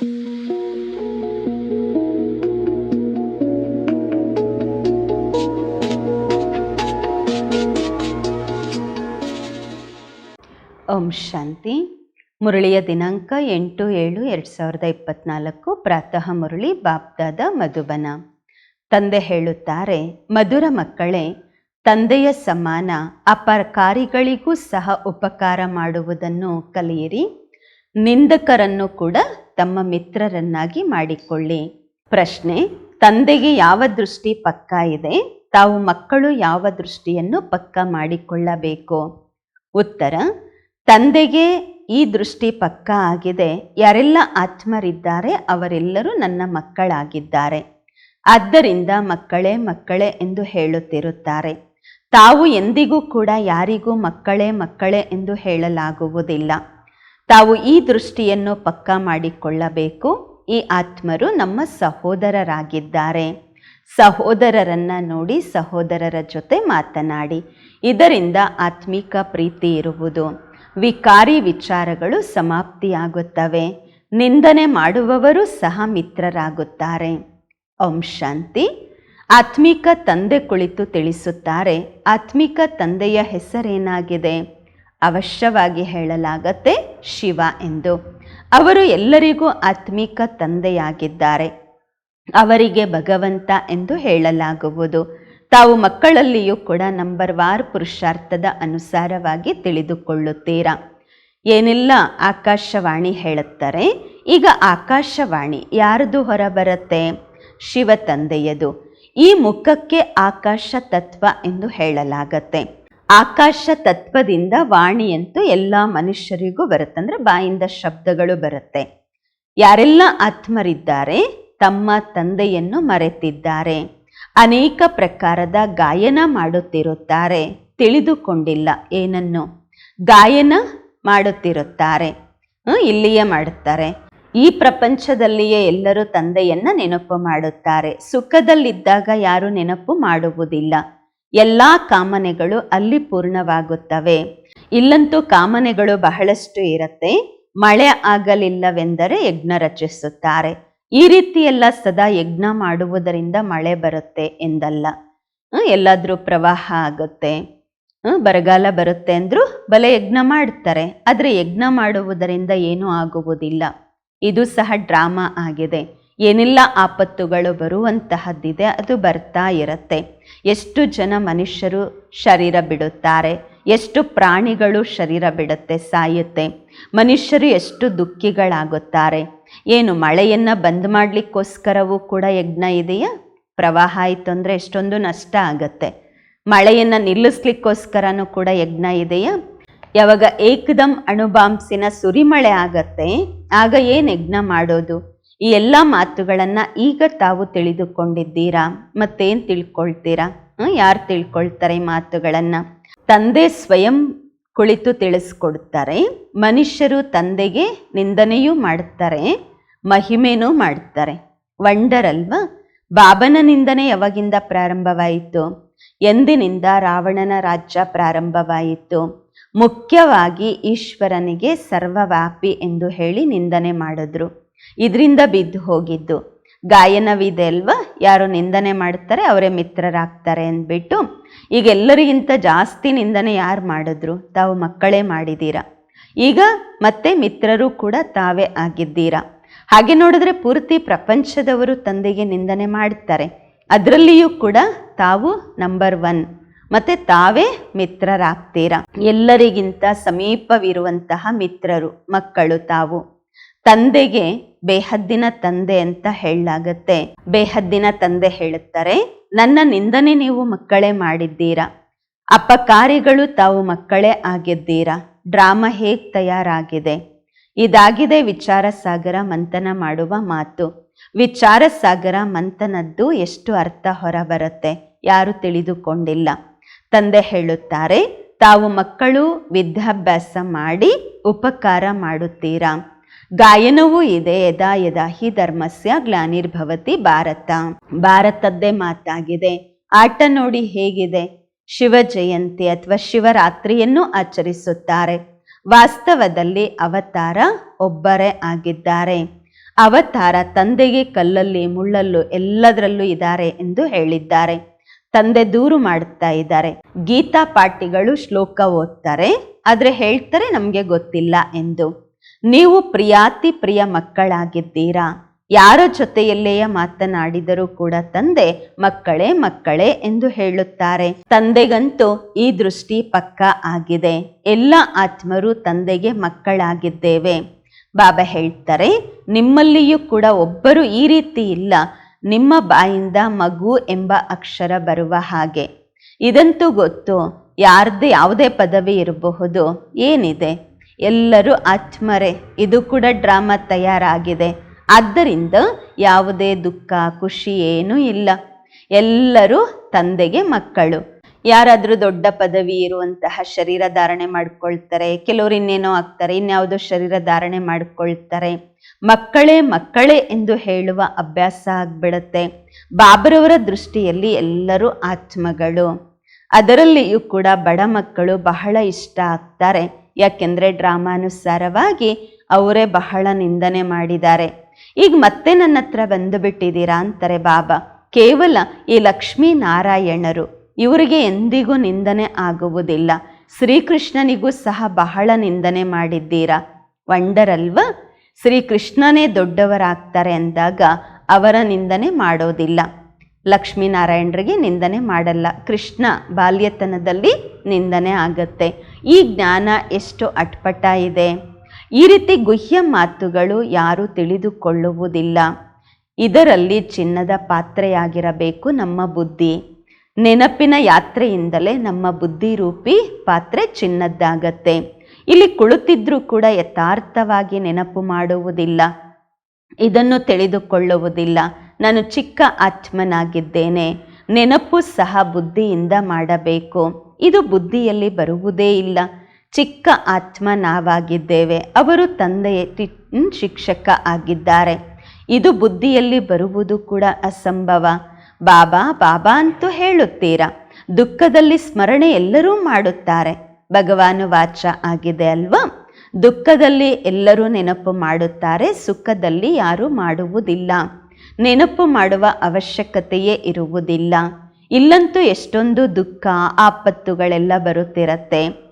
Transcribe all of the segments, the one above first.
ಓಂ ಶಾಂತಿ. ಮುರಳಿಯ ದಿನಾಂಕ ಎಂಟು ಏಳು ಎರಡು ಸಾವಿರದ ಇಪ್ಪತ್ನಾಲ್ಕು. ಪ್ರಾತಃ ಮುರಳಿ, ಬಾಪ್ದಾದ ಮಧುಬನ. ತಂದೆ ಹೇಳುತ್ತಾರೆ, ಮಧುರ ಮಕ್ಕಳೇ, ತಂದೆಯ ಸಮಾನ ಅಪಕಾರಿಗಳಿಗೂ ಸಹ ಉಪಕಾರ ಮಾಡುವುದನ್ನು ಕಲಿಯಿರಿ. ನಿಂದಕರನ್ನು ಕೂಡ ತಮ್ಮ ಮಿತ್ರರನ್ನಾಗಿ ಮಾಡಿಕೊಳ್ಳಿ. ಪ್ರಶ್ನೆ, ತಂದೆಗೆ ಯಾವ ದೃಷ್ಟಿ ಪಕ್ಕ ಇದೆ? ತಾವು ಮಕ್ಕಳು ಯಾವ ದೃಷ್ಟಿಯನ್ನು ಪಕ್ಕ ಮಾಡಿಕೊಳ್ಳಬೇಕು? ಉತ್ತರ, ತಂದೆಗೆ ಈ ದೃಷ್ಟಿ ಪಕ್ಕ ಆಗಿದೆ. ಯಾರೆಲ್ಲ ಆತ್ಮರಿದ್ದಾರೆ ಅವರೆಲ್ಲರೂ ನನ್ನ ಮಕ್ಕಳಾಗಿದ್ದಾರೆ. ಆದ್ದರಿಂದ ಮಕ್ಕಳೇ ಮಕ್ಕಳೇ ಎಂದು ಹೇಳುತ್ತಿರುತ್ತಾರೆ. ತಾವು ಎಂದಿಗೂ ಕೂಡ ಯಾರಿಗೂ ಮಕ್ಕಳೇ ಮಕ್ಕಳೇ ಎಂದು ಹೇಳಲಾಗುವುದಿಲ್ಲ. ತಾವು ಈ ದೃಷ್ಟಿಯನ್ನು ಪಕ್ಕ ಮಾಡಿಕೊಳ್ಳಬೇಕು. ಈ ಆತ್ಮರು ನಮ್ಮ ಸಹೋದರರಾಗಿದ್ದಾರೆ. ಸಹೋದರರನ್ನ ನೋಡಿ ಸಹೋದರರ ಜೊತೆ ಮಾತನಾಡಿ. ಇದರಿಂದ ಆತ್ಮಿಕ ಪ್ರೀತಿ ಇರುವುದು. ವಿಕಾರಿ ವಿಚಾರಗಳು ಸಮಾಪ್ತಿಯಾಗುತ್ತವೆ. ನಿಂದನೆ ಮಾಡುವವರು ಸಹ ಮಿತ್ರರಾಗುತ್ತಾರೆ. ಓಂ ಶಾಂತಿ. ಆತ್ಮಿಕ ತಂದೆ ಕುಳಿತು ತಿಳಿಸುತ್ತಾರೆ. ಆತ್ಮಿಕ ತಂದೆಯ ಹೆಸರೇನಾಗಿದೆ? ಅವಶ್ಯವಾಗಿ ಹೇಳಲಾಗತ್ತೆ ಶಿವ ಎಂದು. ಅವರು ಎಲ್ಲರಿಗೂ ಆತ್ಮಿಕ ತಂದೆಯಾಗಿದ್ದಾರೆ. ಅವರಿಗೆ ಭಗವಂತ ಎಂದು ಹೇಳಲಾಗುವುದು. ತಾವು ಮಕ್ಕಳಲ್ಲಿಯೂ ಕೂಡ ನಂಬರ್ ವಾರ್ ಪುರುಷಾರ್ಥದ ಅನುಸಾರವಾಗಿ ತಿಳಿದುಕೊಳ್ಳುತ್ತೀರಾ? ಏನೆಲ್ಲ, ಆಕಾಶವಾಣಿ ಹೇಳುತ್ತಾರೆ. ಈಗ ಆಕಾಶವಾಣಿ ಯಾರದು ಹೊರಬರುತ್ತೆ? ಶಿವ ತಂದೆಯದು. ಈ ಮುಖಕ್ಕೆ ಆಕಾಶ ತತ್ವ ಎಂದು ಹೇಳಲಾಗತ್ತೆ. ಆಕಾಶ ತತ್ವದಿಂದ ವಾಣಿಯಂತೂ ಎಲ್ಲ ಮನುಷ್ಯರಿಗೂ ಬರುತ್ತೆ ಅಂದ್ರೆ ಬಾಯಿಂದ ಶಬ್ದಗಳು ಬರುತ್ತೆ. ಯಾರೆಲ್ಲ ಆತ್ಮರಿದ್ದಾರೆ, ತಮ್ಮ ತಂದೆಯನ್ನು ಮರೆತಿದ್ದಾರೆ, ಅನೇಕ ಪ್ರಕಾರದ ಗಾಯನ ಮಾಡುತ್ತಿರುತ್ತಾರೆ, ತಿಳಿದುಕೊಂಡಿಲ್ಲ ಏನನ್ನು? ಗಾಯನ ಮಾಡುತ್ತಿರುತ್ತಾರೆ ಇಲ್ಲಿಯೇ ಮಾಡುತ್ತಾರೆ. ಈ ಪ್ರಪಂಚದಲ್ಲಿಯೇ ಎಲ್ಲರೂ ತಂದೆಯನ್ನ ನೆನಪು ಮಾಡುತ್ತಾರೆ. ಸುಖದಲ್ಲಿದ್ದಾಗ ಯಾರು ನೆನಪು ಮಾಡುವುದಿಲ್ಲ. ಎಲ್ಲ ಕಾಮನೆಗಳು ಅಲ್ಲಿ ಪೂರ್ಣವಾಗುತ್ತವೆ. ಇಲ್ಲಂತೂ ಕಾಮನೆಗಳು ಬಹಳಷ್ಟು ಇರುತ್ತೆ. ಮಳೆ ಆಗಲಿಲ್ಲವೆಂದರೆ ಯಜ್ಞ ರಚಿಸುತ್ತಾರೆ. ಈ ರೀತಿ ಎಲ್ಲ ಸದಾ ಯಜ್ಞ ಮಾಡುವುದರಿಂದ ಮಳೆ ಬರುತ್ತೆ ಎಂದಲ್ಲ. ಎಲ್ಲಾದರೂ ಪ್ರವಾಹ ಆಗುತ್ತೆ. ಬರಗಾಲ ಬರುತ್ತೆ ಅಂದರೂ ಬಲೆ ಯಜ್ಞ ಮಾಡ್ತಾರೆ. ಆದರೆ ಯಜ್ಞ ಮಾಡುವುದರಿಂದ ಏನೂ ಆಗುವುದಿಲ್ಲ. ಇದು ಸಹ ಡ್ರಾಮಾ ಆಗಿದೆ. ಏನೆಲ್ಲ ಆಪತ್ತುಗಳು ಬರುವಂತಹದ್ದಿದೆ ಅದು ಬರ್ತಾ ಇರುತ್ತೆ. ಎಷ್ಟು ಜನ ಮನುಷ್ಯರು ಶರೀರ ಬಿಡುತ್ತಾರೆ, ಎಷ್ಟು ಪ್ರಾಣಿಗಳು ಶರೀರ ಬಿಡುತ್ತೆ ಸಾಯುತ್ತೆ. ಮನುಷ್ಯರು ಎಷ್ಟು ದುಃಖಿಗಳಾಗುತ್ತಾರೆ. ಏನು ಮಳೆಯನ್ನು ಬಂದ್ ಮಾಡಲಿಕ್ಕೋಸ್ಕರವೂ ಕೂಡ ಯಜ್ಞ ಇದೆಯಾ? ಪ್ರವಾಹ ಆಯಿತು ಅಂದರೆ ಎಷ್ಟೊಂದು ನಷ್ಟ ಆಗುತ್ತೆ. ಮಳೆಯನ್ನು ನಿಲ್ಲಿಸ್ಲಿಕ್ಕೋಸ್ಕರನೂ ಕೂಡ ಯಜ್ಞ ಇದೆಯಾ? ಯಾವಾಗ ಏಕದಂ ಅಣುಬಾಂಸಿನ ಸುರಿಮಳೆ ಆಗತ್ತೆ, ಆಗ ಏನು ಯಜ್ಞ ಮಾಡೋದು? ಈ ಎಲ್ಲ ಮಾತುಗಳನ್ನು ಈಗ ತಾವು ತಿಳಿದುಕೊಂಡಿದ್ದೀರಾ? ಮತ್ತೇನು ತಿಳ್ಕೊಳ್ತೀರಾ? ಯಾರು ತಿಳ್ಕೊಳ್ತಾರೆ ಈ ಮಾತುಗಳನ್ನು? ತಂದೆ ಸ್ವಯಂ ಕುಳಿತು ತಿಳಿಸ್ಕೊಡ್ತಾರೆ, ಮನುಷ್ಯರು ತಂದೆಗೆ ನಿಂದನೆಯೂ ಮಾಡ್ತಾರೆ, ಮಹಿಮೆನೂ ಮಾಡ್ತಾರೆ. ವಂಡರ್ ಅಲ್ವಾ ಬಾಬನ ನಿಂದನೆ ಯಾವಾಗಿಂದ ಪ್ರಾರಂಭವಾಯಿತು? ಎಂದಿನಿಂದ ರಾವಣನ ರಾಜ್ಯ ಪ್ರಾರಂಭವಾಯಿತು? ಮುಖ್ಯವಾಗಿ ಈಶ್ವರನಿಗೆ ಸರ್ವವ್ಯಾಪಿ ಎಂದು ಹೇಳಿ ನಿಂದನೆ ಮಾಡಿದ್ರು. ಇದರಿಂದ ಬಿದ್ದು ಹೋಗಿದ್ದು. ಗಾಯನವಿದೆ ಅಲ್ವಾ ಯಾರು ನಿಂದನೆ ಮಾಡ್ತಾರೆ, ಅವರೇ ಮಿತ್ರರಾಗ್ತಾರೆ ಅಂದ್ಬಿಟ್ಟು ಈಗ ಎಲ್ಲರಿಗಿಂತ ಜಾಸ್ತಿ ನಿಂದನೆ ಯಾರು ಮಾಡಿದ್ರು? ತಾವು ಮಕ್ಕಳೇ ಮಾಡಿದ್ದೀರಾ? ಈಗ ಮತ್ತೆ ಮಿತ್ರರು ಕೂಡ ತಾವೇ ಆಗಿದ್ದೀರಾ? ಹಾಗೆ ನೋಡಿದ್ರೆ ಪೂರ್ತಿ ಪ್ರಪಂಚದವರು ತಂದೆಗೆ ನಿಂದನೆ ಮಾಡ್ತಾರೆ. ಅದರಲ್ಲಿಯೂ ಕೂಡ ತಾವು ನಂಬರ್ ಒನ್ ಮತ್ತೆ ತಾವೇ ಮಿತ್ರರಾಗ್ತೀರಾ? ಎಲ್ಲರಿಗಿಂತ ಸಮೀಪವಿರುವಂತಹ ಮಿತ್ರರು, ಮಕ್ಕಳು ತಾವು. ತಂದೆಗೆ ಬೇಹದ್ದಿನ ತಂದೆ ಅಂತ ಹೇಳಲಾಗತ್ತೆ. ಬೇಹದ್ದಿನ ತಂದೆ ಹೇಳುತ್ತಾರೆ, ನನ್ನ ನಿಂದನೆ ನೀವು ಮಕ್ಕಳೇ ಮಾಡಿದ್ದೀರಾ? ಅಪಕಾರಿಗಳು ತಾವು ಮಕ್ಕಳೇ ಆಗಿದ್ದೀರಾ? ಡ್ರಾಮಾ ಹೇಗ್ ತಯಾರಾಗಿದೆ? ಇದಾಗಿದೆ ವಿಚಾರ ಸಾಗರ ಮಂಥನ ಮಾಡುವ ಮಾತು. ವಿಚಾರ ಸಾಗರ ಮಂಥನದ್ದು ಎಷ್ಟು ಅರ್ಥ ಹೊರಬರುತ್ತೆ ಯಾರು ತಿಳಿದುಕೊಂಡಿಲ್ಲ. ತಂದೆ ಹೇಳುತ್ತಾರೆ, ತಾವು ಮಕ್ಕಳು ವಿದ್ಯಾಭ್ಯಾಸ ಮಾಡಿ ಉಪಕಾರ ಮಾಡುತ್ತೀರಾ? ಗಾಯನವೂ ಇದೆ. ಯದಾ ಯದಾ ಹಿ ಧರ್ಮಸ್ಯ ಗ್ಲಾನಿರ್ಭವತಿ ಭಾರತ. ಭಾರತದ್ದೇ ಮಾತಾಗಿದೆ. ಆಟ ನೋಡಿ ಹೇಗಿದೆ. ಶಿವ ಜಯಂತಿ ಅಥವಾ ಶಿವರಾತ್ರಿಯನ್ನು ಆಚರಿಸುತ್ತಾರೆ. ವಾಸ್ತವದಲ್ಲಿ ಅವತಾರ ಒಬ್ಬರೇ ಆಗಿದ್ದಾರೆ. ಅವತಾರ ತಂದೆಗೆ ಕಲ್ಲಲ್ಲಿ, ಮುಳ್ಳಲ್ಲೂ ಎಲ್ಲದರಲ್ಲೂ ಇದ್ದಾರೆ ಎಂದು ಹೇಳಿದ್ದಾರೆ. ತಂದೆ ದೂರು ಮಾಡುತ್ತಾ ಇದ್ದಾರೆ. ಗೀತಾ ಪಾಠಿಗಳು ಶ್ಲೋಕ ಓದ್ತಾರೆ, ಆದರೆ ಹೇಳ್ತಾರೆ ನಮಗೆ ಗೊತ್ತಿಲ್ಲ ಎಂದು. ನೀವು ಪ್ರಿಯಾತಿ ಪ್ರಿಯ ಮಕ್ಕಳಾಗಿದ್ದೀರಾ? ಯಾರ ಜೊತೆಯಲ್ಲೇ ಮಾತನಾಡಿದರೂ ಕೂಡ ತಂದೆ ಮಕ್ಕಳೇ ಮಕ್ಕಳೇ ಎಂದು ಹೇಳುತ್ತಾರೆ. ತಂದೆಗಂತೂ ಈ ದೃಷ್ಟಿ ಪಕ್ಕ ಆಗಿದೆ. ಎಲ್ಲ ಆತ್ಮರು ತಂದೆಗೆ ಮಕ್ಕಳಾಗಿದ್ದೇವೆ. ಬಾಬಾ ಹೇಳ್ತಾರೆ, ನಿಮ್ಮಲ್ಲಿಯೂ ಕೂಡ ಒಬ್ಬರು ಈ ರೀತಿ ಇಲ್ಲ. ನಿಮ್ಮ ಬಾಯಿಂದ ಮಗು ಎಂಬ ಅಕ್ಷರ ಬರುವ ಹಾಗೆ. ಇದಂತೂ ಗೊತ್ತು. ಯಾರ್ದು ಯಾವುದೇ ಪದವಿ ಇರಬಹುದು. ಏನಿದೆ? ಎಲ್ಲರೂ ಆತ್ಮರೇ. ಇದು ಕೂಡ ಡ್ರಾಮಾ ತಯಾರಾಗಿದೆ. ಆದ್ದರಿಂದ ಯಾವುದೇ ದುಃಖ, ಖುಷಿ ಏನೂ ಇಲ್ಲ. ಎಲ್ಲರೂ ತಂದೆಗೆ ಮಕ್ಕಳು. ಯಾರಾದರೂ ದೊಡ್ಡ ಪದವಿ ಇರುವಂತಹ ಶರೀರ ಧಾರಣೆ ಮಾಡ್ಕೊಳ್ತಾರೆ. ಕೆಲವರು ಇನ್ನೇನೋ ಆಗ್ತಾರೆ, ಇನ್ಯಾವುದೋ ಶರೀರ ಧಾರಣೆ ಮಾಡ್ಕೊಳ್ತಾರೆ. ಮಕ್ಕಳೇ ಮಕ್ಕಳೇ ಎಂದು ಹೇಳುವ ಅಭ್ಯಾಸ ಆಗ್ಬಿಡುತ್ತೆ. ಬಾಬರವರ ದೃಷ್ಟಿಯಲ್ಲಿ ಎಲ್ಲರೂ ಆತ್ಮಗಳು. ಅದರಲ್ಲಿಯೂ ಕೂಡ ಬಡ ಮಕ್ಕಳು ಬಹಳ ಇಷ್ಟ ಆಗ್ತಾರೆ. ಯಾಕೆಂದ್ರೆ ಡ್ರಾಮಾನುಸಾರವಾಗಿ ಅವರೇ ಬಹಳ ನಿಂದನೆ ಮಾಡಿದ್ದಾರೆ. ಈಗ ಮತ್ತೆ ನನ್ನ ಹತ್ರ ಬಂದು ಬಿಟ್ಟಿದ್ದೀರಾ ಅಂತಾರೆ ಬಾಬಾ. ಕೇವಲ ಈ ಲಕ್ಷ್ಮೀ ನಾರಾಯಣರು ಇವರಿಗೆ ಎಂದಿಗೂ ನಿಂದನೆ ಆಗುವುದಿಲ್ಲ. ಶ್ರೀಕೃಷ್ಣನಿಗೂ ಸಹ ಬಹಳ ನಿಂದನೆ ಮಾಡಿದ್ದೀರಾ? ವಂಡರ್ ಅಲ್ವಾ ಶ್ರೀಕೃಷ್ಣನೇ ದೊಡ್ಡವರಾಗ್ತಾರೆ ಅಂದಾಗ ಅವರ ನಿಂದನೆ ಮಾಡೋದಿಲ್ಲ. ಲಕ್ಷ್ಮೀನಾರಾಯಣರಿಗೆ ನಿಂದನೆ ಮಾಡಲ್ಲ. ಕೃಷ್ಣ ಬಾಲ್ಯತನದಲ್ಲಿ ನಿಂದನೆ ಆಗತ್ತೆ. ಈ ಜ್ಞಾನ ಎಷ್ಟು ಅಟ್ಪಟ ಇದೆ. ಈ ರೀತಿ ಗುಹ್ಯ ಮಾತುಗಳು ಯಾರು ತಿಳಿದುಕೊಳ್ಳುವುದಿಲ್ಲ. ಇದರಲ್ಲಿ ಚಿನ್ನದ ಪಾತ್ರೆಯಾಗಿರಬೇಕು ನಮ್ಮ ಬುದ್ಧಿ. ನೆನಪಿನ ಯಾತ್ರೆಯಿಂದಲೇ ನಮ್ಮ ಬುದ್ಧಿ ರೂಪಿ ಪಾತ್ರೆ ಚಿನ್ನದ್ದಾಗತ್ತೆ. ಇಲ್ಲಿ ಕುಳಿತಿದ್ರೂ ಕೂಡ ಯಥಾರ್ಥವಾಗಿ ನೆನಪು ಮಾಡುವುದಿಲ್ಲ. ಇದನ್ನು ತಿಳಿದುಕೊಳ್ಳುವುದಿಲ್ಲ. ನಾನು ಚಿಕ್ಕ ಆತ್ಮನಾಗಿದ್ದೇನೆ. ನೆನಪು ಸಹ ಬುದ್ಧಿಯಿಂದ ಮಾಡಬೇಕು. ಇದು ಬುದ್ಧಿಯಲ್ಲಿ ಬರುವುದೇ ಇಲ್ಲ. ಚಿಕ್ಕ ಆತ್ಮ ನಾವಾಗಿದ್ದೇವೆ. ಅವರು ತಂದೆಯ ಶಿಕ್ಷಕ ಆಗಿದ್ದಾರೆ. ಇದು ಬುದ್ಧಿಯಲ್ಲಿ ಬರುವುದು ಕೂಡ ಅಸಂಭವ. ಬಾಬಾ ಬಾಬಾ ಅಂತೂ ಹೇಳುತ್ತೀರಾ? ದುಃಖದಲ್ಲಿ ಸ್ಮರಣೆ ಎಲ್ಲರೂ ಮಾಡುತ್ತಾರೆ. ಭಗವಾನು ವಾಚ ಆಗಿದೆ ಅಲ್ವಾ? ದುಃಖದಲ್ಲಿ ಎಲ್ಲರೂ ನೆನಪು ಮಾಡುತ್ತಾರೆ. ಸುಖದಲ್ಲಿ ಯಾರೂ ಮಾಡುವುದಿಲ್ಲ. ನೆನಪು ಮಾಡುವ ಅವಶ್ಯಕತೆಯೇ ಇರುವುದಿಲ್ಲ. ಇಲ್ಲಂತೂ ಎಷ್ಟೊಂದು ದುಃಖ, ಆಪತ್ತುಗಳೆಲ್ಲ ಬರುತ್ತಿರತ್ತೆ.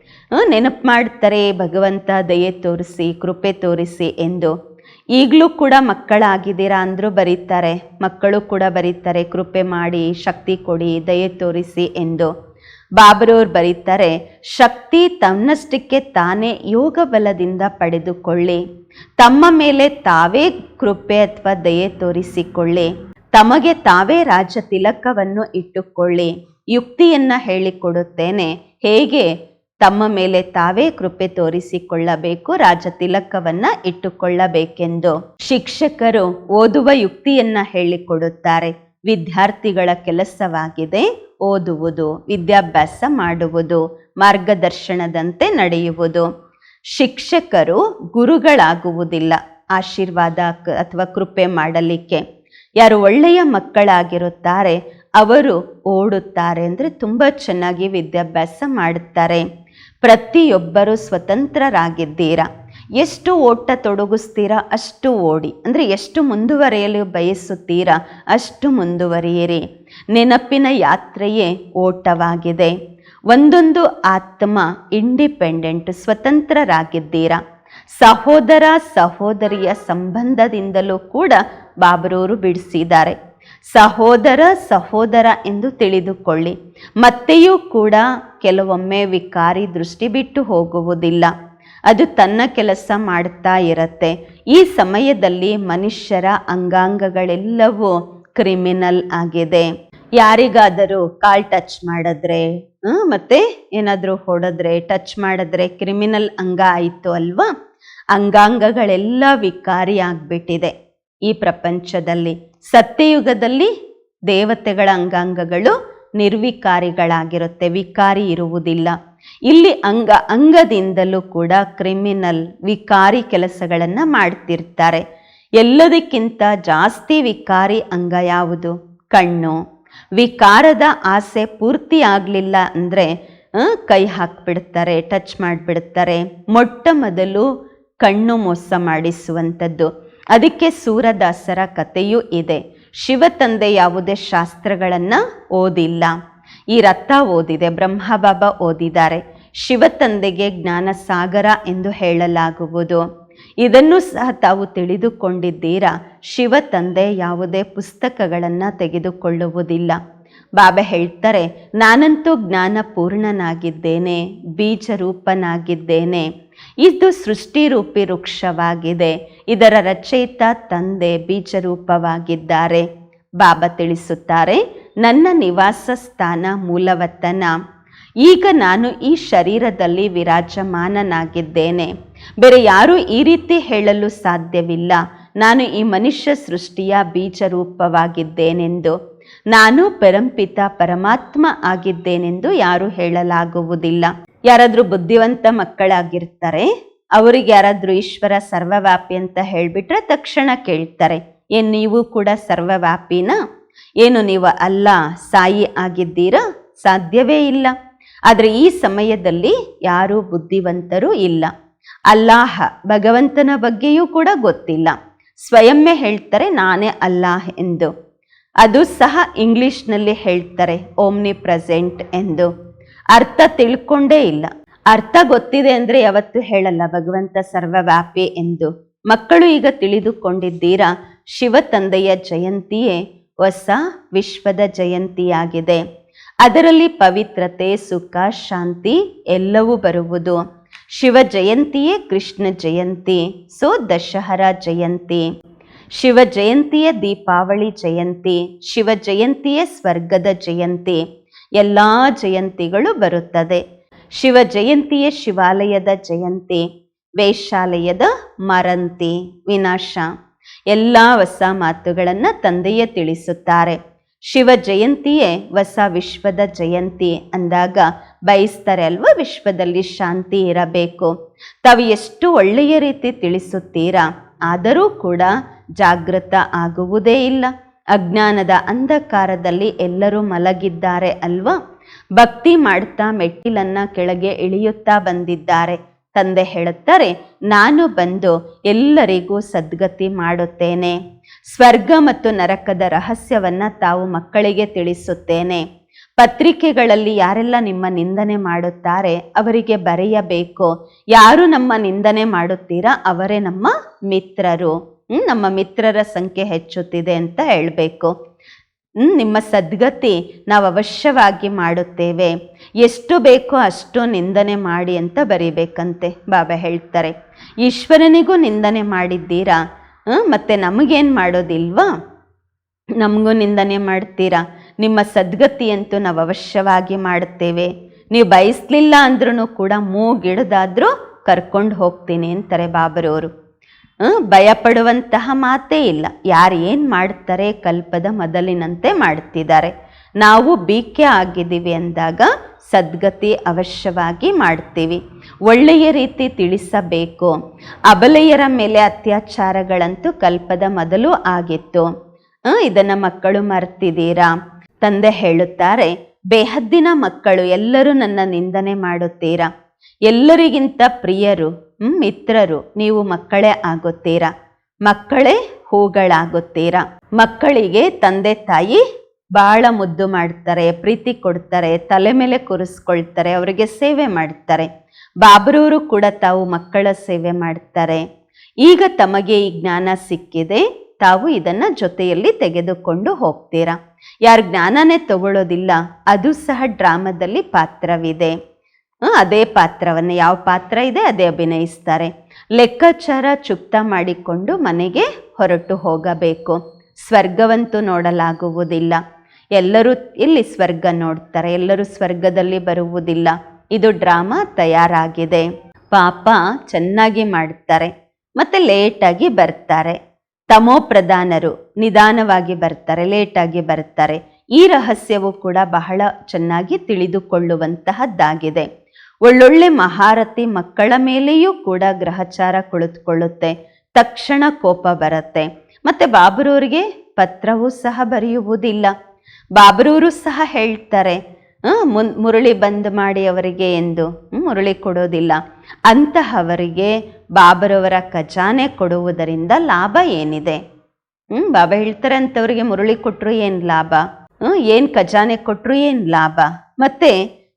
ನೆನಪು ಮಾಡ್ತಾರೆ, ಭಗವಂತ ದಯೆ ತೋರಿಸಿ, ಕೃಪೆ ತೋರಿಸಿ ಎಂದು. ಈಗಲೂ ಕೂಡ ಮಕ್ಕಳಾಗಿದ್ದೀರಾ ಅಂದರೂ ಬರೀತಾರೆ. ಮಕ್ಕಳು ಕೂಡ ಬರೀತಾರೆ, ಕೃಪೆ ಮಾಡಿ, ಶಕ್ತಿ ಕೊಡಿ, ದಯೆ ತೋರಿಸಿ ಎಂದು. ಬಾಬರವ್ರು ಬರೀತಾರೆ, ಶಕ್ತಿ ತನ್ನಷ್ಟಕ್ಕೆ ತಾನೇ ಯೋಗ ಬಲದಿಂದ ಪಡೆದುಕೊಳ್ಳಿ. ತಮ್ಮ ಮೇಲೆ ತಾವೇ ಕೃಪೆ ಅಥವಾ ದಯೆ ತೋರಿಸಿಕೊಳ್ಳಿ. ತಮಗೆ ತಾವೇ ರಾಜ ತಿಲಕವನ್ನು ಇಟ್ಟುಕೊಳ್ಳಿ. ಯುಕ್ತಿಯನ್ನ ಹೇಳಿಕೊಡುತ್ತೇನೆ. ಹೇಗೆ? ತಮ್ಮ ಮೇಲೆ ತಾವೇ ಕೃಪೆ ತೋರಿಸಿಕೊಳ್ಳಬೇಕು ರಾಜ ತಿಲಕವನ್ನ ಇಟ್ಟುಕೊಳ್ಳಬೇಕೆಂದು. ಶಿಕ್ಷಕರು ಓದುವ ಯುಕ್ತಿಯನ್ನ ಹೇಳಿಕೊಡುತ್ತಾರೆ. ವಿದ್ಯಾರ್ಥಿಗಳ ಕೆಲಸವಾಗಿದೆ, ಓದುವುದು, ವಿದ್ಯಾಭ್ಯಾಸ ಮಾಡುವುದು, ಮಾರ್ಗದರ್ಶನದಂತೆ ನಡೆಯುವುದು. ಶಿಕ್ಷಕರು ಗುರುಗಳಾಗುವುದಿಲ್ಲ. ಆಶೀರ್ವಾದ ಅಥವಾ ಕೃಪೆ ಮಾಡಲಿಕ್ಕೆ ಯಾರು ಒಳ್ಳೆಯ ಮಕ್ಕಳಾಗಿರುತ್ತಾರೆ, ಅವರು ಓಡುತ್ತಾರೆ ಅಂದರೆ ತುಂಬ ಚೆನ್ನಾಗಿ ವಿದ್ಯಾಭ್ಯಾಸ ಮಾಡುತ್ತಾರೆ. ಪ್ರತಿಯೊಬ್ಬರು ಸ್ವತಂತ್ರರಾಗಿದ್ದೀರಾ? ಎಷ್ಟು ಓಟ ತೊಡಗಿಸ್ತೀರಾ? ಅಷ್ಟು ಓಡಿ. ಅಂದರೆ ಎಷ್ಟು ಮುಂದುವರಿಯಲು ಬಯಸುತ್ತೀರಾ? ಅಷ್ಟು ಮುಂದುವರಿಯಿರಿ. ನೆನಪಿನ ಯಾತ್ರೆಯೇ ಓಟವಾಗಿದೆ. ಒಂದೊಂದು ಆತ್ಮ ಇಂಡಿಪೆಂಡೆಂಟ್ ಸ್ವತಂತ್ರರಾಗಿದ್ದೀರಾ? ಸಹೋದರ, ಸಹೋದರಿಯ ಸಂಬಂಧದಿಂದಲೂ ಕೂಡ ಬಾಬರೂರು ಬಿಡಿಸಿದ್ದಾರೆ. ಸಹೋದರ ಸಹೋದರ ಎಂದು ತಿಳಿದುಕೊಳ್ಳಿ. ಮತ್ತೆಯೂ ಕೂಡ ಕೆಲವೊಮ್ಮೆ ವಿಕಾರಿ ದೃಷ್ಟಿ ಬಿಟ್ಟು ಹೋಗುವುದಿಲ್ಲ. ಅದು ತನ್ನ ಕೆಲಸ ಮಾಡ್ತಾ ಇರತ್ತೆ. ಈ ಸಮಯದಲ್ಲಿ ಮನುಷ್ಯರ ಅಂಗಾಂಗಗಳೆಲ್ಲವೂ ಕ್ರಿಮಿನಲ್ ಆಗಿದೆ. ಯಾರಿಗಾದರೂ ಕಾಲ್ ಟಚ್ ಮಾಡಿದ್ರೆ ಮತ್ತೆ ಏನಾದರೂ ಹೊಡೆದ್ರೆ, ಟಚ್ ಮಾಡಿದ್ರೆ ಕ್ರಿಮಿನಲ್ ಅಂಗ ಆಯಿತು ಅಲ್ವಾ? ಅಂಗಾಂಗಗಳೆಲ್ಲ ವಿಕಾರಿ ಆಗ್ಬಿಟ್ಟಿದೆ ಈ ಪ್ರಪಂಚದಲ್ಲಿ. ಸತ್ಯಯುಗದಲ್ಲಿ ದೇವತೆಗಳ ಅಂಗಾಂಗಗಳು ನಿರ್ವಿಕಾರಿಗಳಾಗಿರುತ್ತೆ, ವಿಕಾರಿ ಇರುವುದಿಲ್ಲ. ಇಲ್ಲಿ ಅಂಗ, ಅಂಗದಿಂದಲೂ ಕೂಡ ಕ್ರಿಮಿನಲ್, ವಿಕಾರಿ ಕೆಲಸಗಳನ್ನು ಮಾಡ್ತಿರ್ತಾರೆ. ಎಲ್ಲದಕ್ಕಿಂತ ಜಾಸ್ತಿ ವಿಕಾರಿ ಅಂಗ ಯಾವುದು? ಕಣ್ಣು. ವಿಕಾರದ ಆಸೆ ಪೂರ್ತಿ ಆಗಲಿಲ್ಲ ಅಂದರೆ ಕೈ ಹಾಕಿಬಿಡ್ತಾರೆ ಟಚ್ ಮಾಡಿಬಿಡ್ತಾರೆ. ಮೊಟ್ಟ ಮೊದಲು ಕಣ್ಣು ಮೋಸ ಮಾಡಿಸುವಂಥದ್ದು. ಅದಕ್ಕೆ ಸೂರದಾಸರ ಕಥೆಯೂ ಇದೆ. ಶಿವ ತಂದೆ ಯಾವುದೇ ಶಾಸ್ತ್ರಗಳನ್ನು ಓದಿಲ್ಲ. ಈ ರಥ ಓದಿದೆ, ಬ್ರಹ್ಮಬಾಬಾ ಓದಿದ್ದಾರೆ. ಶಿವ ತಂದೆಗೆ ಜ್ಞಾನ ಸಾಗರ ಎಂದು ಹೇಳಲಾಗುವುದು. ಇದನ್ನು ಸಹ ತಾವು ತಿಳಿದುಕೊಂಡಿದ್ದೀರಾ? ಶಿವ ತಂದೆ ಯಾವುದೇ ಪುಸ್ತಕಗಳನ್ನು ತೆಗೆದುಕೊಳ್ಳುವುದಿಲ್ಲ. ಬಾಬಾ ಹೇಳ್ತಾರೆ, ನಾನಂತೂ ಜ್ಞಾನ ಪೂರ್ಣನಾಗಿದ್ದೇನೆ ಬೀಜ ರೂಪನಾಗಿದ್ದೇನೆ ಇದು ಸೃಷ್ಟಿರೂಪಿ ವೃಕ್ಷವಾಗಿದೆ, ಇದರ ರಚಯಿತ ತಂದೆ ಬೀಜರೂಪವಾಗಿದ್ದಾರೆ. ಬಾಬಾ ತಿಳಿಸುತ್ತಾರೆ, ನನ್ನ ನಿವಾಸ ಸ್ಥಾನ ಮೂಲವತನ. ಈಗ ನಾನು ಈ ಶರೀರದಲ್ಲಿ ವಿರಾಜಮಾನನಾಗಿದ್ದೇನೆ. ಬೇರೆ ಯಾರೂ ಈ ರೀತಿ ಹೇಳಲು ಸಾಧ್ಯವಿಲ್ಲ. ನಾನು ಈ ಮನುಷ್ಯ ಸೃಷ್ಟಿಯ ಬೀಜರೂಪವಾಗಿದ್ದೇನೆಂದು. ನಾನು ಪರಂಪಿತ ಪರಮಾತ್ಮ ಆಗಿದ್ದೇನೆಂದು ಯಾರು ಹೇಳಲಾಗುವುದಿಲ್ಲ. ಯಾರಾದರೂ ಬುದ್ಧಿವಂತ ಮಕ್ಕಳಾಗಿರ್ತಾರೆ. ಅವರಿಗೆ ಯಾರಾದರೂ ಈಶ್ವರ ಸರ್ವವ್ಯಾಪಿ ಅಂತ ಹೇಳ್ಬಿಟ್ರೆ ತಕ್ಷಣ ಕೇಳ್ತಾರೆ, ಏನು ನೀವು ಕೂಡ ಸರ್ವವ್ಯಾಪಿನ? ಏನು ನೀವು ಅಲ್ಲ, ಸಾಯಿ ಆಗಿದ್ದೀರಾ? ಸಾಧ್ಯವೇ ಇಲ್ಲ. ಆದರೆ ಈ ಸಮಯದಲ್ಲಿ ಯಾರೂ ಬುದ್ಧಿವಂತರೂ ಇಲ್ಲ. ಅಲ್ಲಾಹ ಭಗವಂತನ ಬಗ್ಗೆಯೂ ಕೂಡ ಗೊತ್ತಿಲ್ಲ. ಸ್ವಯಂವೇ ಹೇಳ್ತಾರೆ, ನಾನೇ ಅಲ್ಲಾಹ್ ಎಂದು. ಅದು ಸಹ ಇಂಗ್ಲಿಷ್ನಲ್ಲಿ ಹೇಳ್ತಾರೆ, ಓಮ್ನಿ ಪ್ರೆಸೆಂಟ್ ಎಂದು. ಅರ್ಥ ತಿಳ್ಕೊಂಡೇ ಇಲ್ಲ. ಅರ್ಥ ಗೊತ್ತಿದೆ ಅಂದರೆ ಯಾವತ್ತೂ ಹೇಳಲ್ಲ, ಭಗವಂತ ಸರ್ವವ್ಯಾಪಿ ಎಂದು. ಮಕ್ಕಳು ಈಗ ತಿಳಿದುಕೊಂಡಿದ್ದೀರಾ ಶಿವ ತಂದೆಯ ಜಯಂತಿಯೇ ಹೊಸ ವಿಶ್ವದ ಜಯಂತಿಯಾಗಿದೆ. ಅದರಲ್ಲಿ ಪವಿತ್ರತೆ, ಸುಖ, ಶಾಂತಿ ಎಲ್ಲವೂ ಬರುವುದು. ಶಿವ ಜಯಂತಿಯೇ ಕೃಷ್ಣ ಜಯಂತಿ, ಸೊ ದಶಹರ ಜಯಂತಿ. ಶಿವ ಜಯಂತಿಯ ದೀಪಾವಳಿ ಜಯಂತಿ, ಶಿವ ಜಯಂತಿಯೇ ಸ್ವರ್ಗದ ಜಯಂತಿ. ಎಲ್ಲ ಜಯಂತಿಗಳು ಬರುತ್ತದೆ. ಶಿವ ಜಯಂತಿಯ ಶಿವಾಲಯದ ಜಯಂತಿ ವೇಷಾಲಯದ ಮರಂತಿ, ವಿನಾಶ. ಎಲ್ಲ ಹೊಸ ಮಾತುಗಳನ್ನು ತಂದೆಯೇ ತಿಳಿಸುತ್ತಾರೆ. ಶಿವ ಜಯಂತಿಯೇ ಹೊಸ ವಿಶ್ವದ ಜಯಂತಿ ಅಂದಾಗ ಬಯಸ್ತಾರೆ ಅಲ್ವಾ ವಿಶ್ವದಲ್ಲಿ ಶಾಂತಿ ಇರಬೇಕು? ತಾವು ಎಷ್ಟು ಒಳ್ಳೆಯ ರೀತಿ ತಿಳಿಸುತ್ತೀರಾ? ಆದರೂ ಕೂಡ ಜಾಗೃತ ಆಗುವುದೇ ಇಲ್ಲ. ಅಜ್ಞಾನದ ಅಂಧಕಾರದಲ್ಲಿ ಎಲ್ಲರೂ ಮಲಗಿದ್ದಾರೆ ಅಲ್ವಾ? ಭಕ್ತಿ ಮಾಡ್ತಾ ಮೆಟ್ಟಿಲನ್ನ ಕೆಳಗೆ ಇಳಿಯುತ್ತಾ ಬಂದಿದ್ದಾರೆ. ತಂದೆ ಹೇಳುತ್ತಾರೆ, ನಾನು ಬಂದು ಎಲ್ಲರಿಗೂ ಸದ್ಗತಿ ಮಾಡುತ್ತೇನೆ. ಸ್ವರ್ಗ ಮತ್ತು ನರಕದ ರಹಸ್ಯವನ್ನು ತಾವು ಮಕ್ಕಳಿಗೆ ತಿಳಿಸುತ್ತೇನೆ. ಪತ್ರಿಕೆಗಳಲ್ಲಿ ಯಾರೆಲ್ಲ ನಿಮ್ಮ ನಿಂದನೆ ಮಾಡುತ್ತಾರೆ ಅವರಿಗೆ ಬರೆಯಬೇಕು. ಯಾರು ನಮ್ಮ ನಿಂದನೆ ಮಾಡುತ್ತೀರಾ ಅವರೇ ನಮ್ಮ ಮಿತ್ರರು. ನಮ್ಮ ಮಿತ್ರರ ಸಂಖ್ಯೆ ಹೆಚ್ಚುತ್ತಿದೆ ಅಂತ ಹೇಳಬೇಕು. ನಿಮ್ಮ ಸದ್ಗತಿ ನಾವು ಅವಶ್ಯವಾಗಿ ಮಾಡುತ್ತೇವೆ. ಎಷ್ಟು ಬೇಕೋ ಅಷ್ಟು ನಿಂದನೆ ಮಾಡಿ ಅಂತ ಬರಿಬೇಕಂತೆ, ಬಾಬಾ ಹೇಳ್ತಾರೆ. ಈಶ್ವರನಿಗೂ ನಿಂದನೆ ಮಾಡಿದ್ದೀರಾ? ಮತ್ತೆ ನಮಗೇನು ಮಾಡೋದಿಲ್ವಾ? ನಮಗೂ ನಿಂದನೆ ಮಾಡ್ತೀರಾ? ನಿಮ್ಮ ಸದ್ಗತಿಯಂತೂ ನಾವು ಅವಶ್ಯವಾಗಿ ಮಾಡುತ್ತೇವೆ ನೀವು ಬಯಸ್ಲಿಲ್ಲ ಅಂದ್ರೂ ಕೂಡ ಮೂಗಿಡದಾದ್ರೂ ಕರ್ಕೊಂಡು ಹೋಗ್ತೀನಿ ಅಂತಾರೆ ಬಾಬರವರು ಭಯ ಭಯಪಡುವಂತಹ ಮಾತೇ ಇಲ್ಲ. ಯಾರು ಏನು ಮಾಡ್ತಾರೆ ಕಲ್ಪದ ಮೊದಲಿನಂತೆ ಮಾಡ್ತಿದ್ದಾರೆ. ನಾವು ಬೀಕೆ ಆಗಿದ್ದೀವಿ ಅಂದಾಗ ಸದ್ಗತಿ ಅವಶ್ಯವಾಗಿ ಮಾಡ್ತೀವಿ. ಒಳ್ಳೆಯ ರೀತಿ ತಿಳಿಸಬೇಕು. ಅಬಲೆಯರ ಮೇಲೆ ಅತ್ಯಾಚಾರಗಳಂತೂ ಕಲ್ಪದ ಮೊದಲು ಆಗಿತ್ತು. ಇದನ್ನು ಮಕ್ಕಳು ಮರ್ತಿದ್ದೀರಾ? ತಂದೆ ಹೇಳುತ್ತಾರೆ, ಬೇಹದ್ದಿನ ಮಕ್ಕಳು ಎಲ್ಲರೂ ನನ್ನ ನಿಂದನೆ ಮಾಡುತ್ತೀರಾ? ಎಲ್ಲರಿಗಿಂತ ಪ್ರಿಯರು ಮಿತ್ರರು ನೀವು ಮಕ್ಕಳೇ ಆಗುತ್ತೀರಾ? ಮಕ್ಕಳೇ ಹೂಗಳಾಗುತ್ತೀರಾ? ಮಕ್ಕಳಿಗೆ ತಂದೆ ತಾಯಿ ಬಹಳ ಮುದ್ದು ಮಾಡ್ತಾರೆ, ಪ್ರೀತಿ ಕೊಡ್ತಾರೆ, ತಲೆ ಮೇಲೆ ಕೂರಿಸ್ಕೊಳ್ತಾರೆ, ಅವರಿಗೆ ಸೇವೆ ಮಾಡ್ತಾರೆ. ಬಾಬ್ರವರು ಕೂಡ ತಾವು ಮಕ್ಕಳ ಸೇವೆ ಮಾಡ್ತಾರೆ. ಈಗ ತಮಗೆ ಈ ಜ್ಞಾನ ಸಿಕ್ಕಿದೆ, ತಾವು ಇದನ್ನು ಜೊತೆಯಲ್ಲಿ ತೆಗೆದುಕೊಂಡು ಹೋಗ್ತೀರಾ? ಯಾರು ಜ್ಞಾನನೇ ತಗೊಳ್ಳೋದಿಲ್ಲ ಅದು ಸಹ ಡ್ರಾಮಾದಲ್ಲಿ ಪಾತ್ರವಿದೆ. ಅದೇ ಪಾತ್ರವನ್ನು, ಯಾವ ಪಾತ್ರ ಇದೆ ಅದೇ ಅಭಿನಯಿಸ್ತಾರೆ. ಲೆಕ್ಕಾಚಾರ ಚುಕ್ತ ಮಾಡಿಕೊಂಡು ಮನೆಗೆ ಹೊರಟು ಹೋಗಬೇಕು. ಸ್ವರ್ಗವಂತೂ ನೋಡಲಾಗುವುದಿಲ್ಲ. ಎಲ್ಲರೂ ಇಲ್ಲಿ ಸ್ವರ್ಗ ನೋಡ್ತಾರೆ? ಎಲ್ಲರೂ ಸ್ವರ್ಗದಲ್ಲಿ ಬರುವುದಿಲ್ಲ. ಇದು ಡ್ರಾಮಾ ತಯಾರಾಗಿದೆ. ಪಾಪ ಚೆನ್ನಾಗಿ ಮಾಡ್ತಾರೆ. ಮತ್ತೆ ಲೇಟಾಗಿ ಬರ್ತಾರೆ. ತಮೋ ಪ್ರಧಾನರು ನಿಧಾನವಾಗಿ ಬರ್ತಾರೆ, ಲೇಟಾಗಿ ಬರ್ತಾರೆ. ಈ ರಹಸ್ಯವು ಕೂಡ ಬಹಳ ಚೆನ್ನಾಗಿ ತಿಳಿದುಕೊಳ್ಳುವಂತಹದ್ದಾಗಿದೆ. ಒಳ್ಳೊಳ್ಳೆ ಮಹಾರಥಿ ಮಕ್ಕಳ ಮೇಲೆಯೂ ಕೂಡ ಗ್ರಹಚಾರ ಕುಳಿತುಕೊಳ್ಳುತ್ತೆ. ತಕ್ಷಣ ಕೋಪ ಬರುತ್ತೆ. ಮತ್ತೆ ಬಾಬರವರಿಗೆ ಪತ್ರವೂ ಸಹ ಬರೆಯುವುದಿಲ್ಲ. ಬಾಬರವರು ಸಹ ಹೇಳ್ತಾರೆ ಮುನ್, ಮುರಳಿ ಬಂದ್ ಮಾಡಿ ಅವರಿಗೆ ಎಂದು. ಮುರುಳಿ ಕೊಡೋದಿಲ್ಲ. ಅಂತಹವರಿಗೆ ಬಾಬರವರ ಖಜಾನೆ ಕೊಡುವುದರಿಂದ ಲಾಭ ಏನಿದೆ? ಹ್ಮ್, ಬಾಬಾ ಹೇಳ್ತಾರೆ, ಅಂತವ್ರಿಗೆ ಮುರುಳಿ ಕೊಟ್ರು ಏನ್ ಲಾಭ? ಹ್ಮ್ ಏನ್ ಖಜಾನೆ ಕೊಟ್ರು ಏನ್ ಲಾಭ? ಮತ್ತೆ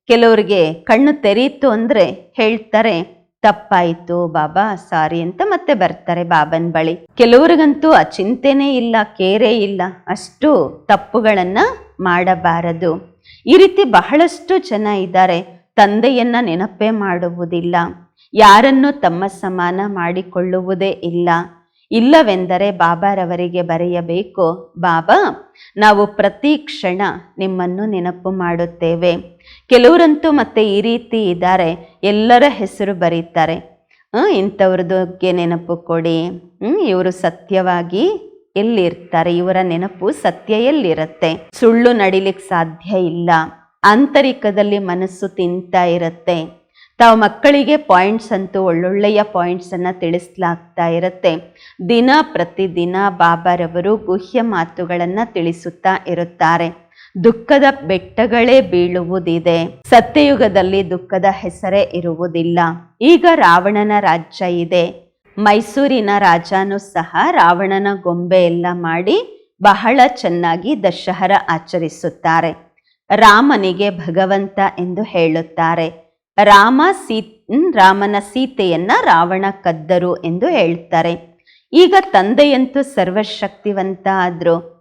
ಕೆಲವರಿಗೆ ಕಣ್ಣು ತೆರೆಯಿತು ಅಂದ್ರೆ ಹೇಳ್ತಾರೆ ತಪ್ಪಾಯ್ತು ಬಾಬಾ, ಸಾರಿ ಅಂತ ಮತ್ತೆ ಬರ್ತಾರೆ ಬಾಬನ್ ಬಳಿ. ಕೆಲವ್ರಿಗಂತೂ ಆ ಚಿಂತೆನೇ ಇಲ್ಲ, ಕೇರೆ ಇಲ್ಲ. ಅಷ್ಟು ತಪ್ಪುಗಳನ್ನ ಮಾಡಬಾರದು. ಈ ರೀತಿ ಬಹಳಷ್ಟು ಜನ ಇದ್ದಾರೆ, ತಂದೆಯನ್ನ ನೆನಪೇ ಮಾಡುವುದಿಲ್ಲ. ಯಾರನ್ನು ತಮ್ಮ ಸಮಾನ ಮಾಡಿಕೊಳ್ಳುವುದೇ ಇಲ್ಲ. ಇಲ್ಲವೆಂದರೆ ಬಾಬಾರವರಿಗೆ ಬರೆಯಬೇಕು, ಬಾಬಾ, ನಾವು ಪ್ರತಿ ಕ್ಷಣ ನಿಮ್ಮನ್ನು ನೆನಪು ಮಾಡುತ್ತೇವೆ. ಕೆಲವರಂತೂ ಮತ್ತೆ ಈ ರೀತಿ ಇದ್ದಾರೆ. ಎಲ್ಲರ ಹೆಸರು ಬರೀತಾರೆ. ಇಂಥವ್ರದ್ದಕ್ಕೆ ನೆನಪು ಕೊಡಿ. ಇವರು ಸತ್ಯವಾಗಿ ಎಲ್ಲಿರ್ತಾರೆ? ಇವರ ನೆನಪು ಸತ್ಯ ಎಲ್ಲಿರುತ್ತೆ? ಸುಳ್ಳು ನಡಿಲಿಕ್ಕೆ ಸಾಧ್ಯ ಇಲ್ಲ. ಆಂತರಿಕದಲ್ಲಿ ಮನಸ್ಸು ತಿಂತಾ ಇರುತ್ತೆ. ತಾವು ಮಕ್ಕಳಿಗೆ ಪಾಯಿಂಟ್ಸ್ ಅಂತೂ ಒಳ್ಳೊಳ್ಳೆಯ ಪಾಯಿಂಟ್ಸನ್ನು ತಿಳಿಸ್ಲಾಗ್ತಾ ಇರುತ್ತೆ. ದಿನ ಪ್ರತಿದಿನ ಬಾಬಾರವರು ಗುಹ್ಯ ಮಾತುಗಳನ್ನು ತಿಳಿಸುತ್ತಾ ಇರುತ್ತಾರೆ. ದುಃಖದ ಬೆಟ್ಟಗಳೇ ಬೀಳುವುದಿದೆ. ಸತ್ಯಯುಗದಲ್ಲಿ ದುಃಖದ ಹೆಸರೇ ಇರುವುದಿಲ್ಲ. ಈಗ ರಾವಣನ ರಾಜ್ಯ ಇದೆ. ಮೈಸೂರಿನ ರಾಜನು ಸಹ ರಾವಣನ ಗೊಂಬೆ ಎಲ್ಲ ಮಾಡಿ ಬಹಳ ಚೆನ್ನಾಗಿ ದಶಹರ ಆಚರಿಸುತ್ತಾರೆ. ರಾಮನಿಗೆ ಭಗವಂತ ಎಂದು ಹೇಳುತ್ತಾರೆ. ರಾಮ ಸೀ ರಾಮನ ಸೀತೆಯನ್ನ ರಾವಣ ಕದ್ದರು ಎಂದು ಹೇಳ್ತಾರೆ. ಈಗ ತಂದೆಯಂತೂ ಸರ್ವಶಕ್ತಿವಂತ ಆದ್ರು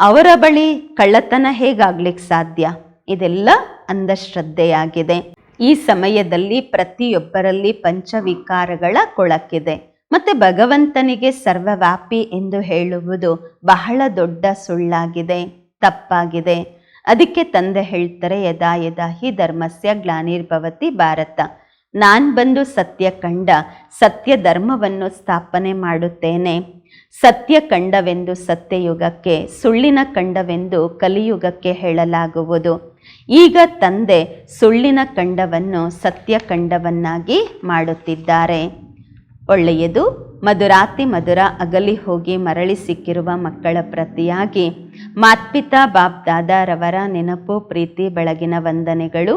ಅವರ ಬಳಿ ಕಳ್ಳತನ ಹೇಗಾಗ್ಲಿಕ್ಕೆ ಸಾಧ್ಯ? ಇದೆಲ್ಲ ಅಂಧಶ್ರದ್ಧೆಯಾಗಿದೆ. ಈ ಸಮಯದಲ್ಲಿ ಪ್ರತಿಯೊಬ್ಬರಲ್ಲಿ ಪಂಚವಿಕಾರಗಳ ಕೊಳಕಿದೆ. ಮತ್ತೆ ಭಗವಂತನಿಗೆ ಸರ್ವವ್ಯಾಪಿ ಎಂದು ಹೇಳುವುದು ಬಹಳ ದೊಡ್ಡ ಸುಳ್ಳಾಗಿದೆ, ತಪ್ಪಾಗಿದೆ. ಅದಕ್ಕೆ ತಂದೆ ಹೇಳ್ತಾರೆ, ಯದಾ ಯದಾ ಹಿ ಧರ್ಮಸ್ಯ ಗ್ಲಾನಿರ್ಭವತಿ ಭಾರತ. ನಾನು ಬಂದು ಸತ್ಯ ಕಂಡ ಸತ್ಯ ಧರ್ಮವನ್ನು ಸ್ಥಾಪನೆ ಮಾಡುತ್ತೇನೆ. ಸತ್ಯ ಕಂಡವೆಂದು ಸತ್ಯಯುಗಕ್ಕೆ, ಸುಳ್ಳಿನ ಕಂಡವೆಂದು ಕಲಿಯುಗಕ್ಕೆ ಹೇಳಲಾಗುವುದು. ಈಗ ತಂದೆ ಸುಳ್ಳಿನ ಕಂಡವನ್ನು ಸತ್ಯ ಕಂಡವನ್ನಾಗಿ ಮಾಡುತ್ತಿದ್ದಾರೆ. ಒಳ್ಳೆಯದು, ಮಧುರಾತಿ ಮಧುರ ಅಗಲಿ ಹೋಗಿ ಮರಳಿ ಸಿಕ್ಕಿರುವ ಮಕ್ಕಳ ಪ್ರತಿಯಾಗಿ. ಮಾತ್ಪಿತಾ ಬಾಪ್ ದಾದಾರವರ ನೆನಪು, ಪ್ರೀತಿ, ಬೆಳಗಿನ ವಂದನೆಗಳು.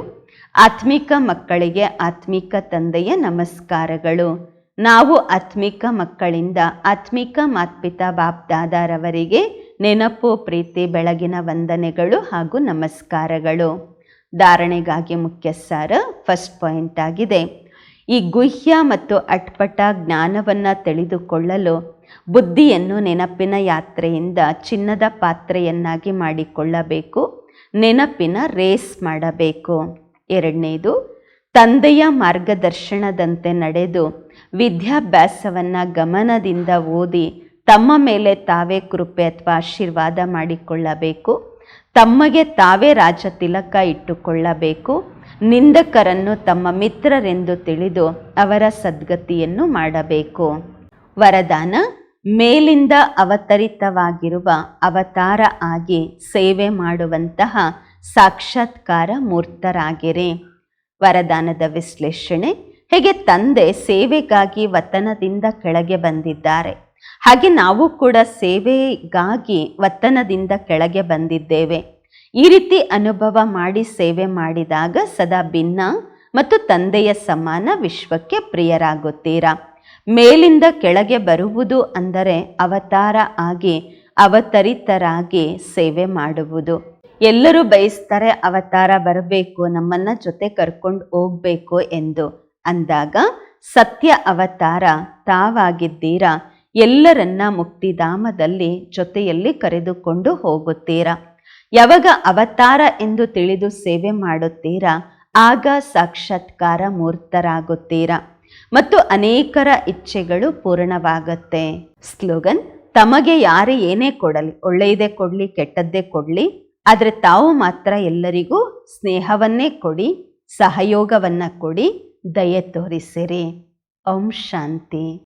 ಆತ್ಮಿಕ ಮಕ್ಕಳಿಗೆ ಆತ್ಮಿಕ ತಂದೆಯ ನಮಸ್ಕಾರಗಳು. ನಾವು ಆತ್ಮಿಕ ಮಕ್ಕಳಿಂದ ಆತ್ಮಿಕ ಮಾತ್ಪಿತಾ ಬಾಪ್ದಾದಾರವರಿಗೆ ನೆನಪು, ಪ್ರೀತಿ, ಬೆಳಗಿನ ವಂದನೆಗಳು ಹಾಗೂ ನಮಸ್ಕಾರಗಳು. ಧಾರಣೆಗಾಗಿ ಮುಖ್ಯ ಸಾರ ಫಸ್ಟ್ ಪಾಯಿಂಟ್ ಆಗಿದೆ. ಈ ಗುಹ್ಯ ಮತ್ತು ಅಟ್ಪಟ ಜ್ಞಾನವನ್ನು ತಿಳಿದುಕೊಳ್ಳಲು ಬುದ್ಧಿಯನ್ನು ನೆನಪಿನ ಯಾತ್ರೆಯಿಂದ ಚಿನ್ನದ ಪಾತ್ರೆಯನ್ನಾಗಿ ಮಾಡಿಕೊಳ್ಳಬೇಕು, ನೆನಪಿನ ರೇಸ್ ಮಾಡಬೇಕು. ಎರಡನೇದು, ತಂದೆಯ ಮಾರ್ಗದರ್ಶನದಂತೆ ನಡೆದು ವಿದ್ಯಾಭ್ಯಾಸವನ್ನು ಗಮನದಿಂದ ಓದಿ ತಮ್ಮ ಮೇಲೆ ತಾವೇ ಕೃಪೆ ಅಥವಾ ಆಶೀರ್ವಾದ ಮಾಡಿಕೊಳ್ಳಬೇಕು. ತಮಗೆ ತಾವೇ ರಾಜ ತಿಲಕ ಇಟ್ಟುಕೊಳ್ಳಬೇಕು. ನಿಂದಕರನ್ನು ತಮ್ಮ ಮಿತ್ರರೆಂದು ತಿಳಿದು ಅವರ ಸದ್ಗತಿಯನ್ನು ಮಾಡಬೇಕು. ವರದಾನ, ಮೇಲಿಂದ ಅವತರಿತವಾಗಿರುವ ಅವತಾರ ಆಗಿ ಸೇವೆ ಮಾಡುವಂತಹ ಸಾಕ್ಷಾತ್ಕಾರ ಮೂರ್ತರಾಗಿರಿ. ವರದಾನದ ವಿಶ್ಲೇಷಣೆ ಹೇಗೆ ತಂದೆ ಸೇವೆಗಾಗಿ ವತನದಿಂದ ಕೆಳಗೆ ಬಂದಿದ್ದಾರೆ. ಹಾಗೆ ನಾವು ಕೂಡ ಸೇವೆಗಾಗಿ ವತನದಿಂದ ಕೆಳಗೆ ಬಂದಿದ್ದೇವೆ. ಈ ರೀತಿ ಅನುಭವ ಮಾಡಿ ಸೇವೆ ಮಾಡಿದಾಗ ಸದಾ ಭಿನ್ನ ಮತ್ತು ತಂದೆಯ ಸಮಾನ ವಿಶ್ವಕ್ಕೆ ಪ್ರಿಯರಾಗುತ್ತೀರಾ. ಮೇಲಿಂದ ಕೆಳಗೆ ಬರುವುದು ಅಂದರೆ ಅವತಾರ ಆಗಿ ಅವತರಿತರಾಗಿ ಸೇವೆ ಮಾಡುವುದು. ಎಲ್ಲರೂ ಬಯಸ್ತಾರೆ ಅವತಾರ ಬರಬೇಕು, ನಮ್ಮನ್ನು ಜೊತೆ ಕರ್ಕೊಂಡು ಹೋಗ್ಬೇಕು ಎಂದು. ಅಂದಾಗ ಸತ್ಯ ಅವತಾರ ತಾವಾಗಿದ್ದೀರಾ? ಎಲ್ಲರನ್ನ ಮುಕ್ತಿಧಾಮದಲ್ಲಿ ಜೊತೆಯಲ್ಲಿ ಕರೆದುಕೊಂಡು ಹೋಗುತ್ತೀರಾ? ಯಾವಾಗ ಅವತಾರ ಎಂದು ತಿಳಿದು ಸೇವೆ ಮಾಡುತ್ತೀರಾ? ಆಗ ಸಾಕ್ಷಾತ್ಕಾರ ಮೂರ್ತರಾಗುತ್ತೀರಾ? ಮತ್ತು ಅನೇಕರ ಇಚ್ಛೆಗಳು ಪೂರ್ಣವಾಗುತ್ತೆ. ಸ್ಲೋಗನ್, ತಮಗೆ ಯಾರೇ ಏನೇ ಕೊಡಲಿ, ಒಳ್ಳೆಯದೇ ಕೊಡಲಿ, ಕೆಟ್ಟದ್ದೇ ಕೊಡಲಿ, ಆದರೆ ತಾವು ಮಾತ್ರ ಎಲ್ಲರಿಗೂ ಸ್ನೇಹವನ್ನೇ ಕೊಡಿ, ಸಹಯೋಗವನ್ನು ಕೊಡಿ ದಯೆ ತೋರಿಸಿರಿ. ಓಂ ಶಾಂತಿ.